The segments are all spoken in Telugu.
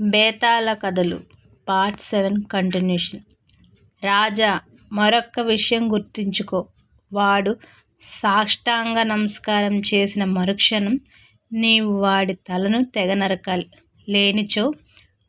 బేతాళ కథలు పార్ట్ సెవెన్ కంటిన్యూషన్. రాజా మరొక్క విషయం గుర్తుంచుకో. వాడు సాష్టాంగ నమస్కారం చేసిన మరుక్షణం నీవు వాడి తలను తెగ నరకాలి. లేనిచో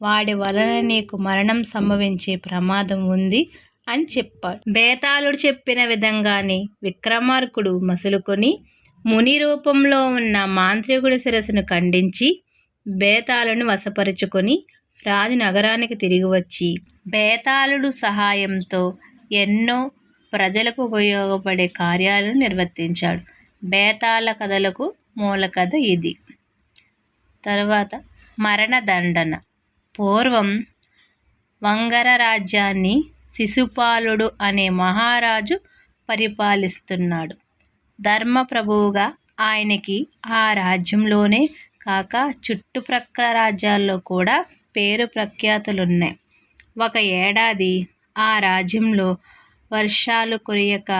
వాడి వలన నీకు మరణం సంభవించే ప్రమాదం ఉంది అని చెప్పాడు. బేతాళుడు చెప్పిన విధంగానే విక్రమార్కుడు మసులుకొని ముని రూపంలో ఉన్న మాంత్రికుడి శిరస్సును ఖండించి బేతాళుని వశపరుచుకొని రాజు నగరానికి తిరిగి వచ్చి బేతాళుడు సహాయంతో ఎన్నో ప్రజలకు ఉపయోగపడే కార్యాలను నిర్వర్తించాడు. బేతాళ కథలకు మూల కథ ఇది. తర్వాత మరణదండన. పూర్వం వంగర రాజ్యాన్ని శిశుపాలుడు అనే మహారాజు పరిపాలిస్తున్నాడు. ధర్మప్రభువుగా ఆయనకి ఆ రాజ్యంలోనే కాక చుట్టుప్రక్కల రాజ్యాల్లో కూడా పేరు ప్రఖ్యాతులున్నాయి. ఒక ఏడాది ఆ రాజ్యంలో వర్షాలు కురియక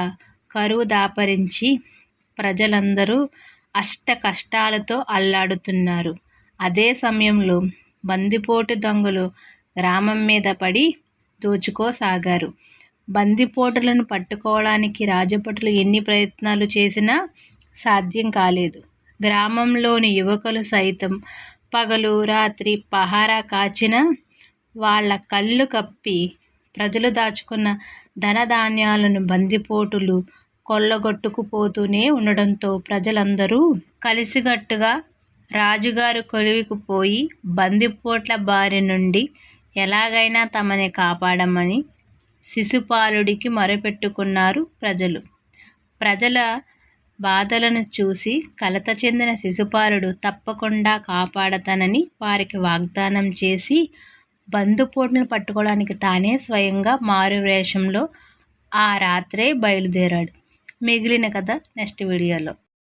కరువు దాపరించి ప్రజలందరూ అష్ట కష్టాలతో అల్లాడుతున్నారు. అదే సమయంలో బందిపోటు దొంగలు గ్రామం మీద పడి దోచుకోసాగారు. బందిపోటులను పట్టుకోవడానికి రాజభటులు ఎన్ని ప్రయత్నాలు చేసినా సాధ్యం కాలేదు. గ్రామంలోని యువకులు సైతం పగలు రాత్రి పహారా కాచిన వాళ్ళ కళ్ళు కప్పి ప్రజలు దాచుకున్న ధనధాన్యాలను బందిపోటులు కొల్లగొట్టుకుపోతూనే ఉండడంతో ప్రజలందరూ కలిసికట్టుగా రాజుగారు కొలువుకు పోయి బందిపోట్ల బారి నుండి ఎలాగైనా తమని కాపాడమని శిశుపాలుడికి మొరపెట్టుకున్నారు ప్రజలు. ప్రజల బాధలను చూసి కలత చెందిన శిశుపాలుడు తప్పకుండా కాపాడతానని వారికి వాగ్దానం చేసి బందుపోటును పట్టుకోవడానికి తానే స్వయంగా మారు వేషంలో ఆ రాత్రే బయలుదేరాడు. మిగిలిన కథ నెక్స్ట్ వీడియోలో.